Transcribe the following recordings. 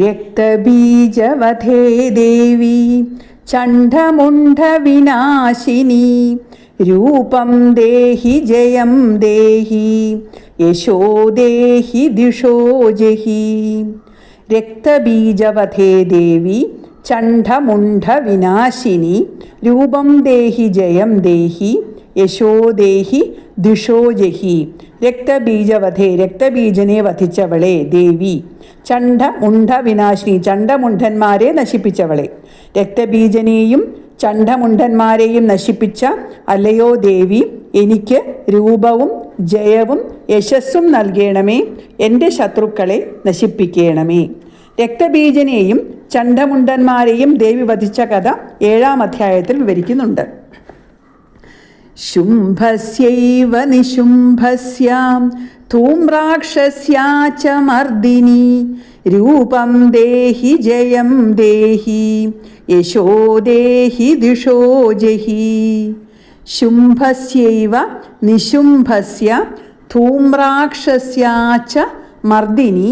രക്തബീജവധേ ദേവി ചണ്ഡമുണ്ഡവിനാശിനി രൂപം ദേഹി ജയം ദേഹി യശോ ദേഹി ദിഷോ ജഹി. രക്തബീജവധേ ദേവി ചണ്ഡമുണ്ഡവിനാശിനി രൂപം ദേഹി ജയം ദേഹി യശോ ദുഷോജഹി ദിഷോ ജഹി. രക്തബീജവധേ രക്തബീജനെ വധിച്ചവളെ ദേവി. ചണ്ഡ മുണ്ഡ വിനാശിനി ചണ്ഡമുണ്ഠന്മാരെ നശിപ്പിച്ചവളെ. രക്തബീജനെയും ചണ്ഡമുണ്ഠന്മാരെയും നശിപ്പിച്ച അല്ലയോ ദേവി എനിക്ക് രൂപവും ജയവും യശസ്സും നൽകണമേ എന്റെ ശത്രുക്കളെ നശിപ്പിക്കണമേ. രക്തബീജനെയും ചണ്ഡമുണ്ടന്മാരെയും ദേവി വധിച്ച കഥ ഏഴാം അധ്യായത്തിൽ വിവരിക്കുന്നുണ്ട്. ശുംഭസ്യൈവ നിശുംഭസ്യാം ധൂമ്രാക്ഷസ്യാ ച മർദിനി രൂപം ദേഹി ജയം ദേഹി യശോ ദേഹി ദിഷോ ജഹി ശുംഭസ്യൈവ നിശുംഭസ്യ ധൂമ്രാക്ഷസ്യാ ച മർദിനി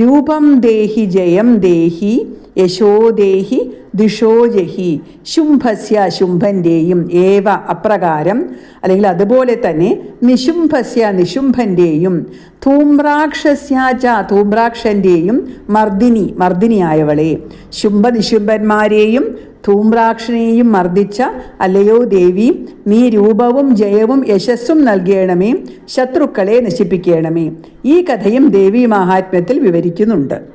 രൂപം ദേഹി ജയം ദേഹി യശോ ദേഹി ദിഷോ ജഹി ശുംഭസ്യ ശുംഭന്റെയും ഏവ അപ്രകാരം. അല്ലെങ്കിൽ അതുപോലെ തന്നെ നിശുംഭസ്യ നിശുംഭന്റെയും ധൂമ്രാക്ഷസ്യാച ധൂമ്രാക്ഷന്റെയും മർദിനി മർദിനിയായവളെ. ശുംഭ നിശുംഭന്മാരെയും ധൂമ്രാക്ഷനെയും മർദ്ദിച്ച അല്ലയോ ദേവി നീ രൂപവും ജയവും യശസ്സും നൽകണമേ ശത്രുക്കളെ നശിപ്പിക്കണമേ. ഈ കഥയും ദേവി മഹാത്മ്യത്തിൽ വിവരിക്കുന്നുണ്ട്.